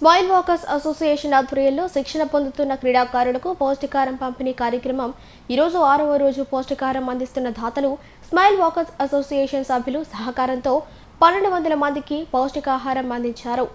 Smile walkers association ఆధ్వర్యంలో శిక్షణ పొందుతున్న క్రీడాకారులకు పౌష్టికారం పంపిణీ కార్యక్రమం. ఈరోజు ఆరవ రోజు పౌష్టికారం అందిస్తున్న దాతలు స్మైల్ వాకర్స్ అసోసియేషన్ సభ్యులు సహకారంతో పన్నెండు వందల మందికి పౌష్టికాహారం అందించారు.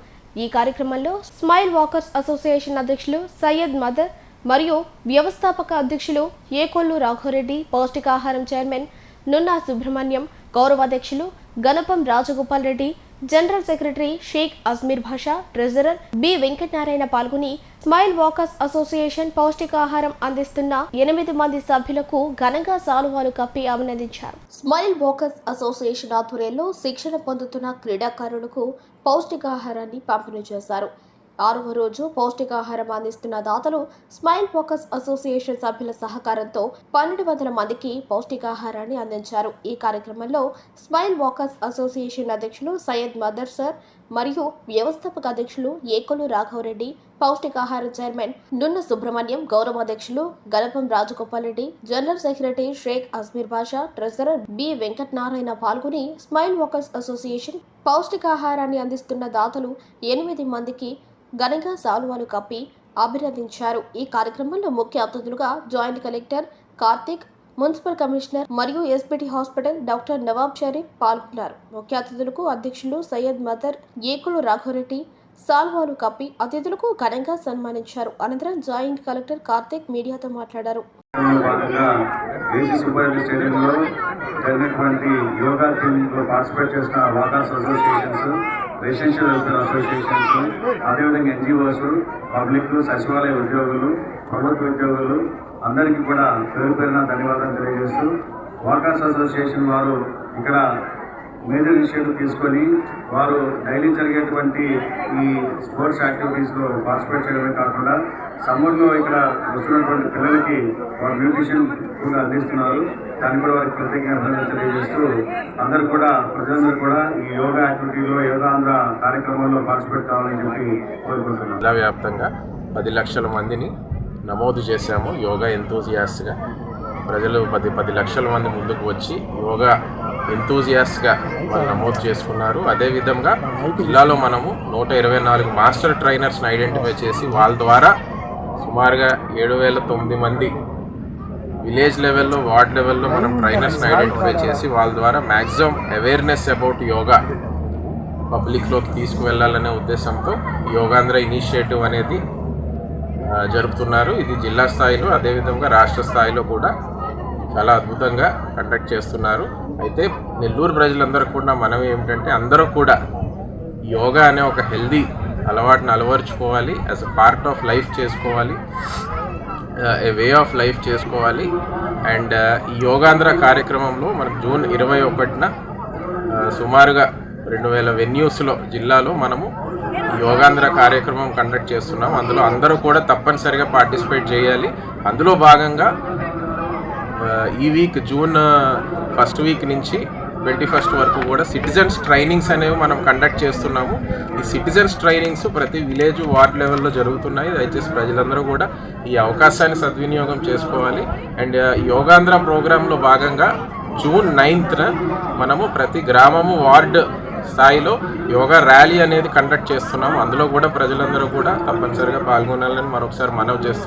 ఈ కార్యక్రమంలో స్మైల్ వాకర్స్ అసోసియేషన్ అధ్యక్షులు సయ్యద్ మదర్ మరియు వ్యవస్థాపక అధ్యక్షులు ఏకొల్లు రాఘోరెడ్డి పౌష్టికాహారం chairman Nunna Subrahmanyam గౌరవాధ్యక్షులు Ganapam Rajagopal Reddy general secretary Sheikh Ajmeer Basha treasurer B Venkatanarayana పాల్గొని స్మైల్ వాకర్స్ అసోసియేషన్ పౌష్టికాహారం అందిస్తున్న ఎనిమిది మంది సభ్యులకు ఘనంగా సాలువాలు కప్పి అభినందించారు. స్మైల్ వాకర్స్ అసోసియేషన్ ఆధ్వర్యంలో శిక్షణ పొందుతున్న క్రీడాకారులకు పౌష్టికాహారాన్ని పంపిణీ చేశారు. ఆరవ రోజు పౌష్టికాహారం అందిస్తున్న దాతలు స్మైల్ ఫోకస్ అసోసియేషన్ సభ్యుల సహకారంతో పన్నెండు వందల మందికి పౌష్టికాహారాన్ని అందించారు. ఈ కార్యక్రమంలో స్మైల్ వాకర్స్ అసోసియేషన్ అధ్యక్షులు సయ్యద్ మదర్ సర్ మరియు వ్యవస్థాపక అధ్యక్షులు ఏకొలు రాఘవరెడ్డి పౌష్టికాహార చైర్మన్ నున్న సుబ్రహ్మణ్యం గౌరవ అధ్యక్షులు Galapam Rajagopal Reddy general secretary Sheikh Ajmeer Basha treasurer B Venkatanarayana పాల్గొని స్మైల్ వాకర్స్ అసోసియేషన్ పౌష్టికాహారాన్ని అందిస్తున్న దాతలు ఎనిమిది మందికి ఘనంగా సాలువాలు కప్పి అభినందించారు. ఈ కార్యక్రమంలో ముఖ్య అతిథులుగా joint collector Karthik municipal commissioner మరియు SPT hospital doctor Nawab Sharif పాల్గొన్నారు. ముఖ్య అతిథులకు అధ్యక్షులు సయ్యద్ మదర్ ఏకులు రాఘవరెడ్డి సాల్వాలు కప్పి అతిథులకు ఘనంగా సన్మానించారు. అనంతరం జాయింట్ కలెక్టర్ కార్తిక్ మీడియాతో మాట్లాడారు. జరిగినటువంటి యోగా పార్టిసిపేట్ చేసిన walkers associations residential welfare associations అదేవిధంగా ఎన్జిఓస్ పబ్లిక్ సచివాలయ ఉద్యోగులు ప్రభుత్వ ఉద్యోగులు అందరికీ కూడా పేరు పేరున ధన్యవాదాలు తెలియజేస్తూ వర్కర్స్ అసోసియేషన్ వారు ఇక్కడ మేజర్ ఇనిషియేటివ్ తీసుకొని వారు డైలీ జరిగేటువంటి ఈ స్పోర్ట్స్ యాక్టివిటీస్లో పార్టిసిపేట్ చేయడమే కాకుండా సమ్మర్లో ఇక్కడ వస్తున్నటువంటి పిల్లలకి వారు న్యూట్రిషన్ కూడా అందిస్తున్నారు. దాన్ని కూడా వారికి ప్రత్యేకంగా అభినందనలు తెలియజేస్తూ అందరూ కూడా ప్రజలందరూ కూడా ఈ యోగా యాక్టివిటీలో యోగాంధ్ర కార్యక్రమంలో పార్టిసిపేట్ కావాలని చెప్పి కోరుకుంటున్నాను జిల్లా వ్యాప్తంగా పది లక్షల మందిని నమోదు చేశాము యోగా ఎంతూజియాస్ట్గా ప్రజలు పది పది లక్షల మంది ముందుకు వచ్చి యోగా ఎంతూజియాస్ట్గా వాళ్ళు నమోదు చేసుకున్నారు. అదేవిధంగా జిల్లాలో మనము నూట ఇరవై నాలుగు మాస్టర్ ట్రైనర్స్ని ఐడెంటిఫై చేసి వాళ్ళ ద్వారా సుమారుగా ఏడు వేల తొమ్మిది మంది విలేజ్ లెవెల్లో వార్డ్ లెవెల్లో మనం ట్రైనర్స్ని ఐడెంటిఫై చేసి వాళ్ళ ద్వారా మ్యాక్సిమం అవేర్నెస్ అబౌట్ యోగా పబ్లిక్లోకి తీసుకువెళ్ళాలనే ఉద్దేశంతో యోగాంధ్ర ఇనిషియేటివ్ అనేది జరుపుతున్నారు. ఇది జిల్లా స్థాయిలో అదేవిధంగా రాష్ట్ర స్థాయిలో కూడా చాలా అద్భుతంగా కండక్ట్ చేస్తున్నారు. అయితే నెల్లూరు ప్రజలందరూ కూడా మనం ఏమిటంటే అందరూ కూడా యోగా అనే ఒక హెల్దీ అలవాటుని అలవరుచుకోవాలి. As a part of life చేసుకోవాలి. ఏ వే ఆఫ్ లైఫ్ చేసుకోవాలి. అండ్ యోగాంధ్ర కార్యక్రమంలో మనకు జూన్ ఇరవై ఒకటిన సుమారుగా రెండు వేల వెన్యూస్లో జిల్లాలో మనము యోగాంధ్ర కార్యక్రమం కండక్ట్ చేస్తున్నాం. అందులో అందరూ కూడా తప్పనిసరిగా పార్టిసిపేట్ చేయాలి. అందులో భాగంగా ఈ వీక్ జూన్ ఫస్ట్ వీక్ నుంచి ట్వంటీ ఫస్ట్ వరకు కూడా సిటిజన్స్ ట్రైనింగ్స్ అనేవి మనం కండక్ట్ చేస్తున్నాము. ఈ సిటిజన్స్ ట్రైనింగ్స్ ప్రతి విలేజ్ వార్డ్ లెవెల్లో జరుగుతున్నాయి. దయచేసి ప్రజలందరూ కూడా ఈ అవకాశాన్ని సద్వినియోగం చేసుకోవాలి. అండ్ యోగాంధ్ర ప్రోగ్రాంలో భాగంగా జూన్ నైన్త్న మనము ప్రతి గ్రామము వార్డ్ స్థాయిలో యోగా ర్యాలీ అనేది కండక్ట్ చేస్తున్నాము. అందులో కూడా ప్రజలందరూ కూడా తప్పనిసరిగా పాల్గొనాలని మరొకసారి మనవి చేస్తున్నాం